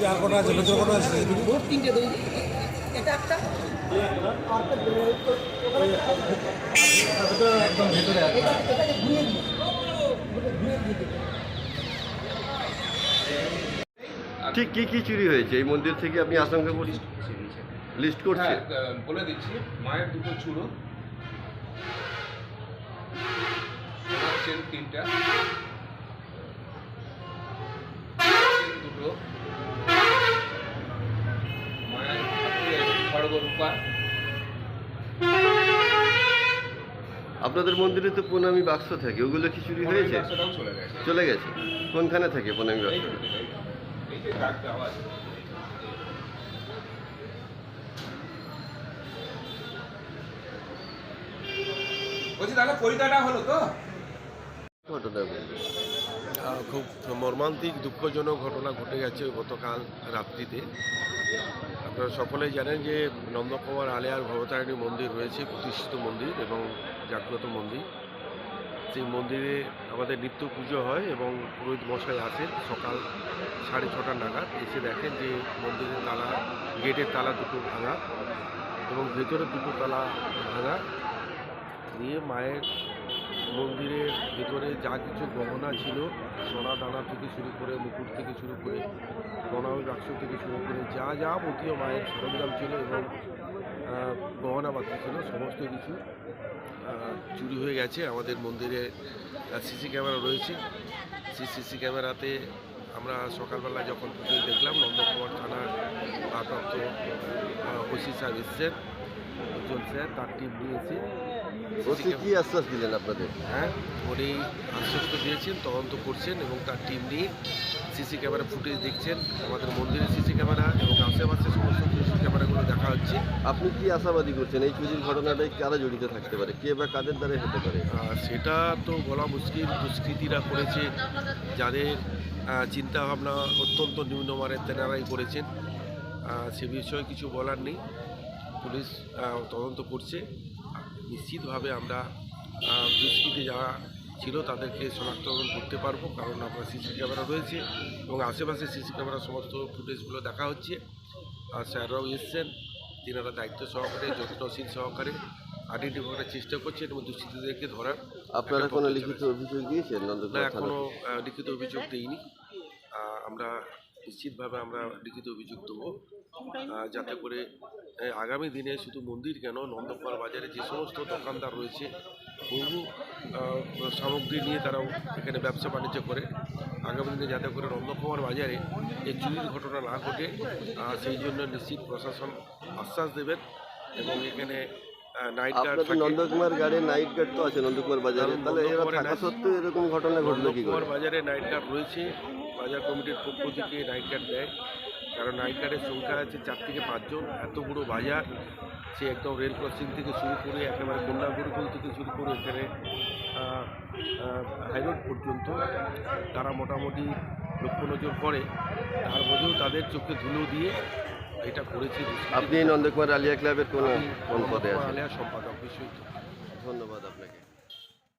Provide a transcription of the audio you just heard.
CCTV আর কটা আছে ভেতরে কটা আছে? সিসিটিভি তিনটে দই এটা একটা? একদম ভেতরে। ঠিক কি কি চুরি হয়েছে? এই মন্দির থেকে আপনি আশঙ্কা করছেন? লিস্ট করছে হ্যাঁ বলে দিচ্ছি মায়ের দুটো চূড়ো চেন তিনটা চেন দুটো মায়ের ঠাকুরের খড়গ রূপা আপনাদের মন্দিরে তো প্রণামী বাক্স থাকে ওগুলো কি চুরি হয়েছে? চলে গেছে। কোনখানে থাকে প্রণামী বাক্স? বলছি তাহলে পরিতাটা হলো তো? ঘটনা খুব মর্মান্তিক, দুঃখজনক ঘটনা ঘটে গেছে গতকাল রাত্রিতে। আপনারা সকলেই জানেন যে নন্দকুমার আলিয়ার ভবতারিণী মন্দির রয়েছে, প্রতিষ্ঠিত মন্দির এবং জাগ্রত মন্দির। সেই মন্দিরে আমাদের নিত্য পুজো হয় এবং পুরোহিত মশাই আসেন সকাল সাড়ে ছটা নাগাদ। এসে দেখেন যে মন্দিরের তালা, গেটের তালা দুটো ভাঙা এবং ভেতরে দুটো তালা ভাঙা। নিয়ে মায়ের মন্দিরের ভেতরে যা কিছু গহনা ছিল, সোনা দানা থেকে শুরু করে মুকুট থেকে শুরু করে প্রণামী বাক্স থেকে শুরু করে যা যা মতীয় মায়ের সরঞ্জাম ছিল এবং গহনা বাক্স ছিল, সমস্ত কিছু চুরি হয়ে গেছে। আমাদের মন্দিরে সিসি ক্যামেরা রয়েছে। সেই সিসি ক্যামেরাতে আমরা সকালবেলা যখন পুজো দেখলাম, নন্দকুমার থানার ভারপ্রাপ্ত ওসি সাহেব এসছেন, উজ্জ্বল স্যার, তার টিম নিয়েছে ওসি কি আশ্বাস দিলেন আপনাদের। হ্যাঁ উনি আশ্বস্ত দিয়েছেন তদন্ত করছেন এবং তার টিম নিয়ে সিসি ক্যামেরা ফুটেজ দেখছেন। আমাদের মন্দিরের সিসি ক্যামেরা এবং আশেপাশে সমস্ত সিসি ক্যামেরাগুলো দেখা হচ্ছে। আপনি কি আশাবাদী করছেন? এই চুরির ঘটনাটাই কারা জড়িত থাকতে পারে? কে বা কাদের দ্বারা হতে পারে? সেটা তো বলা মুশকিল। দুষ্কৃতীরা করেছে যাদের চিন্তাভাবনা অত্যন্ত নিম্নমানের তেনারাই করেছেন। সে বিষয়ে কিছু বলার নেই। পুলিশ তদন্ত করছে। নিশ্চিতভাবে আমরা দুষ্কৃতী যারা ছিল তাদেরকে শনাক্তকরণ করতে পারব কারণ আমরা সিসি ক্যামেরা রয়েছে এবং আশেপাশে সিসি ক্যামেরা সমস্ত ফুটেজগুলো দেখা হচ্ছে। আর স্যাররাও এসছেন তিনারা দায়িত্ব সহকারে যত্নশীল সহকারে আইডেন্টিফাই করার চেষ্টা করছেন এবং দুষ্কৃতীদেরকে ধরার আপনারা কোনো লিখিত অভিযোগ দিয়েছেন না নন্দকুমার এখনও থানা আহ, লিখিত অভিযোগ দিইনি। আমরা নিশ্চিতভাবে আমরা লিখিত অভিযোগ দেবো যাতে করে আগামী দিনে শুধু মন্দির কেন নন্দকুমার বাজারে যে সমস্ত দোকানদার রয়েছে বহু সামগ্রী নিয়ে তারাও এখানে ব্যবসা বাণিজ্য করে। আগামী দিনে যাতে করে নন্দকুমার বাজারে এই চুরির ঘটনা না ঘটে সেই জন্য নিশ্চিত প্রশাসন আশ্বাস দেবেন এবং এখানে নাইট গার্ড নন্দকুমার গাড়ি নাইট গার্ড তো আছে নন্দকুমার বাজারে। তাহলে এরা থাকা সত্ত্বেও এরকম ঘটনা ঘটলো কি করে? বাজারে নাইট গার্ড রয়েছে। বাজার কমিটির পক্ষ থেকে নাইট গার্ড দেয়। কারণ নাইট গার্ডের সংখ্যা আছে চার থেকে পাঁচজন এত বড় বাজার। সে একদম রেল ক্রসিং থেকে শুরু করে একেবারে কন্যা গুরুকুল থেকে শুরু করে এখানে হাইরোড পর্যন্ত তারা মোটামুটি লক্ষ্য নজর করে। তার মধ্যেও তাদের চোখে ধুলো দিয়ে এটা করেছে। আপনি নন্দকুমার আলিয়া ক্লাবের কোন পদে আছেন আলিয়া সম্পাদক বিষয় ধন্যবাদ আপনাকে।